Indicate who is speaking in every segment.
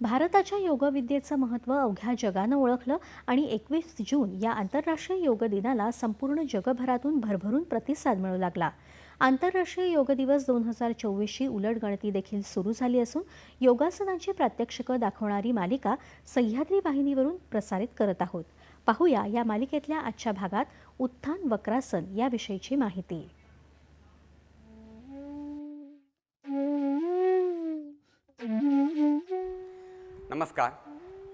Speaker 1: भारताच्या योगविद्येचं महत्त्व अवघ्या जगानं ओळखलं आणि एकवीस जून या आंतरराष्ट्रीय योग दिनाला संपूर्ण जगभरातून भरभरून प्रतिसाद मिळू लागला. आंतरराष्ट्रीय योग दिवस दोन हजार चोवीसची उलटगणती देखील सुरू झाली असून योगासनांची प्रात्यक्षिकं दाखवणारी मालिका सह्याद्री वाहिनीवरून प्रसारित करत आहोत. पाहूया या मालिकेतल्या आजच्या भागात उत्थान वक्रासन याविषयीची माहिती.
Speaker 2: नमस्कार.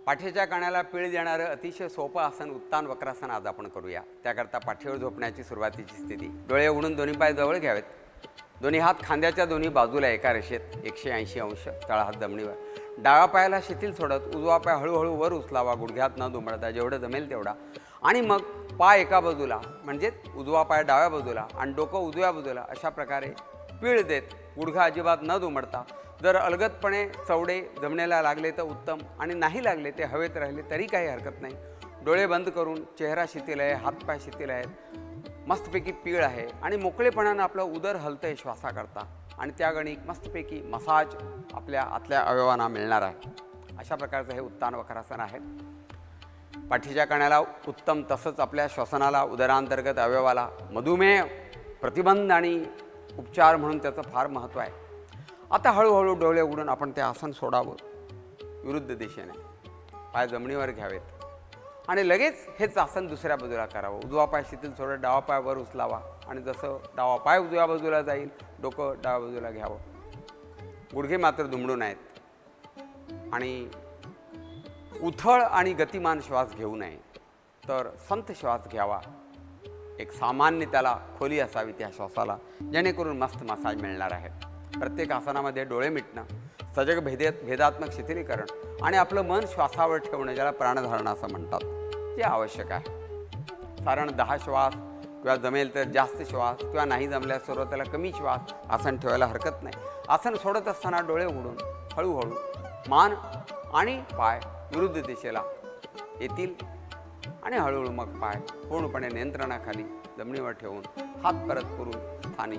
Speaker 2: पाठीच्या कण्याला पीळ देणारं अतिशय सोपं आसन उत्तान वक्रासन आज आपण करूया. त्याकरता पाठीवर झोपण्याची सुरुवातीची स्थिती. डोळे उघडून दोन्ही पाय जवळ घ्यावेत. दोन्ही हात खांद्याच्या दोन्ही बाजूला एका रेषेत. एकशे ऐंशी अंश. तळहात जमिनीवर. डाव्या पायाला शिथिल सोडत उजवा पाय हळूहळू वर उचलावा. गुडघ्यात न दुमडता जेवढं जमेल तेवढा. आणि मग पाय एका बाजूला म्हणजेच उजवा पाय डाव्या बाजूला आणि डोकं उजव्या बाजूला अशा प्रकारे पीळ देत गुडघा अजिबात न दुमडता जर अलगदपणे चवडे जमण्याला लागले तर उत्तम आणि नाही लागले ते हवेत राहिले तरी काही हरकत नाही. डोळे बंद करून चेहरा शिथिल आहे हातपाय शिथिल आहेत. मस्तपैकी पीळ आहे आणि मोकळेपणानं आपलं उदर हलतंय श्वासाकरता आणि त्या गणिक मस्तपैकी मसाज आपल्या आतल्या अवयवांना मिळणार आहे. अशा प्रकारचं हे उत्तान वक्रासन आहे. पाठीच्या कण्याला उत्तम तसंच आपल्या श्वसनाला उदरांतर्गत अवयवाला मधुमेह प्रतिबंध आणि उपचार म्हणून त्याचं फार महत्त्व आहे. आता हळूहळू डोळे उघडून आपण ते आसन सोडावं. विरुद्ध दिशेने. पाय जमिनीवर घ्यावेत. आणि लगेच हेच आसन दुसऱ्या बाजूला करावं. उजवा पाय शिथिल सोडत डावा पाय वर उचलावा. आणि जसं डावा पाय उजव्या बाजूला जाईल डोकं डाव्या बाजूला घ्यावं. गुडघे मात्र दुमडू नयेत आणि उथळ आणि गतिमान श्वास घेऊ नये. तर संत श्वास घ्यावा. एक सामान्य त्याला खोली असावी त्या श्वासाला जेणेकरून मस्त मसाज मिळणार आहे. प्रत्येक आसनामध्ये डोळे मिटणं सजग भेदेत भेदात्मक शिथिलीकरण आणि आपलं मन श्वासावर ठेवणं ज्याला प्राणधारणा असं म्हणतात ते आवश्यक आहे. साधारण दहा श्वास किंवा जमेल तर जास्त श्वास किंवा नाही जमल्यास सुरुवातीला कमी श्वास आसन ठेवायला हरकत नाही. आसन सोडत असताना डोळे उघडून हळूहळू मान आणि पाय विरुद्ध दिशेला येतील आणि हळूहळू मग पाय पूर्णपणे नियंत्रणाखाली जमिनीवर ठेवून हात परत करून स्थानी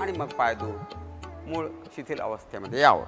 Speaker 2: आणि मग पाय दूर मूळ शिथिल अवस्थेमध्ये यावं.